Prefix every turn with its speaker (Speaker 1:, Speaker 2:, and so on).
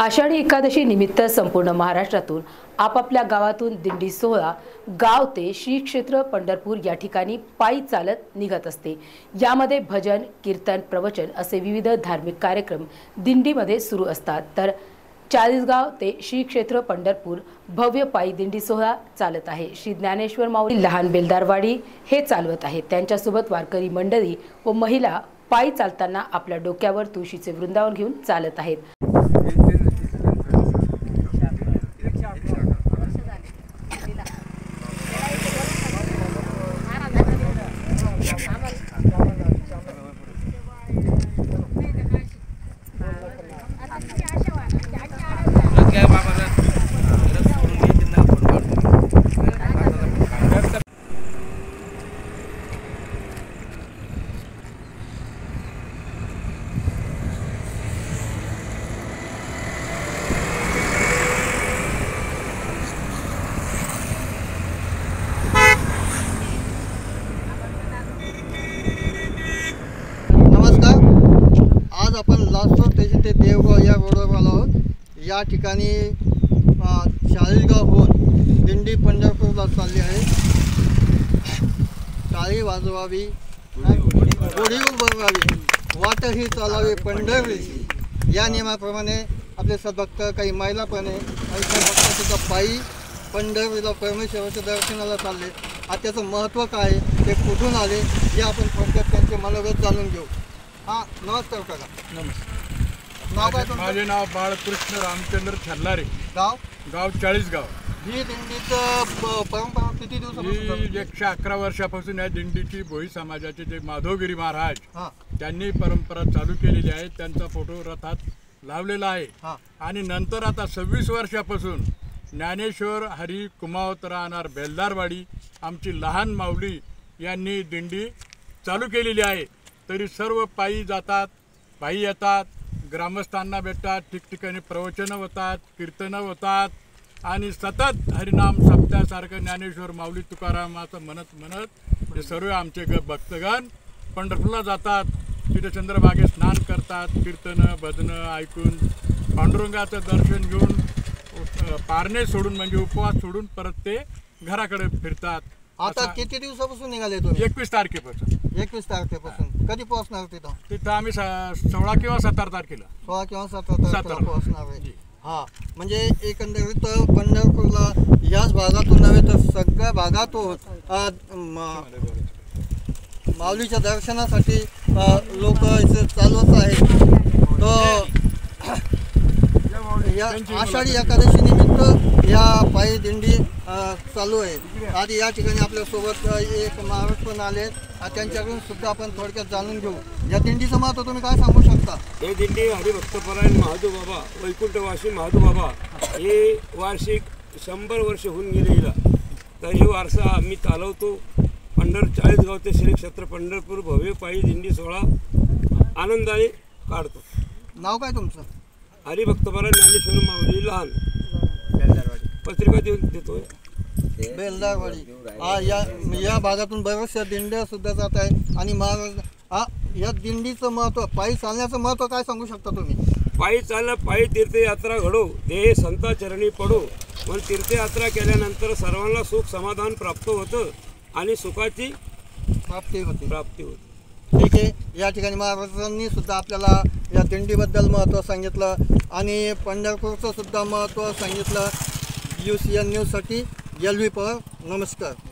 Speaker 1: आषाढी एकादशी निमित्त संपूर्ण महाराष्ट्रातून आपापल्या गावातून दिंडी सोहळा गाव ते श्री क्षेत्र पंढरपूर या ठिकाणी पायी चालत निघत असते. यामध्ये भजन कीर्तन प्रवचन असे विविध धार्मिक कार्यक्रम दिंडीमध्ये सुरू असतात. तर चाळीसगाव ते श्री क्षेत्र पंढरपूर भव्य पायी दिंडी सोहळा चालत आहे. श्री ज्ञानेश्वर माऊली लहान बेलदारवाडी हे चालवत आहेत त्यांच्यासोबत वारकरी मंडळी व महिला पायी चालताना आपल्या डोक्यावर तुळशीचे वृंदावन घेऊन चालत आहेत
Speaker 2: काय बाबा रथ सोडून घे त्यांना फोन काढतो
Speaker 3: नमस्कार असतो त्याचे ते देवगाव या रोडवर आलो आहोत. या ठिकाणी चाळीसगावहून दिंडी पंढरपूरला चालली आहे. टाळी वाजवावी गोडी उभारावी वाटही चालावी पंढरवीची या नियमाप्रमाणे आपले सद्भक्त काही महिला पण आहे. आणि सद्भक्त सुद्धा पायी पंढरवीला परमेश्वराच्या दर्शनाला चालले. आता त्याचं महत्त्व काय आहे ते कुठून आले हे आपण थोडक्यात त्यांचे मनोगत जाणून घेऊ. हां नमस्कार काका.
Speaker 4: नमस्कार.
Speaker 3: नाव काय
Speaker 4: माझे
Speaker 3: तुमचं?
Speaker 4: माझे नाव बाळकृष्ण रामचंद्र छल्लारे
Speaker 3: गाव?
Speaker 4: गाव चाळीसगाव
Speaker 3: ही दिंडीचं प- परंपरा किती दिवसापासून चालू?
Speaker 4: ही एकशे अकरा वर्षापासून या दिंडीची भोई समाजाचे जे माधवगिरी महाराज
Speaker 3: हां.
Speaker 4: त्यांनी परंपरा चालू केलेली आहे. त्यांचा फोटो रथात लावलेला आहे.
Speaker 3: हां.
Speaker 4: आणि नंतर आता सव्वीस वर्षापासून ज्ञानेश्वर हरी कुमावत राहणार बेलदारवाडी आमची लहान माऊली यांनी दिंडी चालू केलेली आहे. तरी सर्व पायी जातात पायी येतात ग्रामस्थांना भेटतात ठिकठिकाणी प्रवचनं होतात कीर्तनं होतात आणि सतत हरिनाम सप्त्यासारखं ज्ञानेश्वर माऊली तुकारामाचं म्हणत म्हणत हे सर्व आमचे ग भक्तगण पंढरपूरला जातात. तिथे चंद्रभागे स्नान करतात कीर्तनं भजनं ऐकून पांडुरंगाचं दर्शन घेऊन पारणे सोडून म्हणजे उपवास सोडून परत ते घराकडे फिरतात.
Speaker 3: आता किती दिवसापासून निघाले तुम्ही?
Speaker 4: एकवीस तारखेपासून.
Speaker 3: एकवीस तारखेपासून. कधी पोहोचणार तिथं?
Speaker 4: तिथं आम्ही स- सोळा किंवा सतरा तारखेला.
Speaker 3: सोळा किंवा सतरा तारखेला
Speaker 4: सतरा.
Speaker 3: पोहोचणार आहे.
Speaker 4: जी.
Speaker 3: हा. म्हणजे एकंदरीत पंढरपूरला याच भागातून नव्हे तर सगळ्या भागातून अ, म- माऊलीच्या दर्शनासाठी लोक इथे चालवत आहेत. तर या आषाढी एकादशी निमित्त या पायी दिंडी चालू आहे. आधी या ठिकाणी आपल्यासोबत एक महाराज पण आले. त्यांच्याकडून सुद्धा आपण थोडक्यात जाणून घेऊ. या दिंडीचं महत्त्व तुम्ही काय सांगू शकता?
Speaker 5: हे दिंडी हरिभक्तपरायण महादू बाबा वैकुंठवासी महादू बाबा हे वार्षिक शंभर वर्ष होऊन गेले हिला. तर हे वारसा आम्ही चालवतो. पंढर चाळीसगाव ते श्री क्षेत्र पंढरपूर भव्य पायी दिंडी सोहळा आनंदाने काढतो.
Speaker 3: नाव काय तुमचं?
Speaker 5: हरिभक्तपरायण ज्ञानेश्वर माऊली लहान. पत्रिका देऊन देतोय.
Speaker 3: बेलदारवाडी हा या या भागातून बऱ्याचशा दिंड्या सुद्धा जात आहे आणि महाराज हा या दिंडीचं महत्त्व पायी चालण्याचं महत्त्व काय सांगू शकता तुम्ही?
Speaker 5: पायी चालणं पायी तीर्थयात्रा घडो. ते संता चरणी पडो. पण तीर्थयात्रा केल्यानंतर सर्वांना सुख समाधान प्राप्त होतं आणि सुखाची
Speaker 3: प्राप्ती होते.
Speaker 5: प्राप्ती होते.
Speaker 3: ठीक आहे. या ठिकाणी महाराजांनी सुद्धा आपल्याला या दिंडीबद्दल महत्त्व सांगितलं आणि पंढरपूरचं सुद्धा महत्त्व सांगितलं. यू सी एन न्यूजसाठी एल व्ही पवार नमस्कार.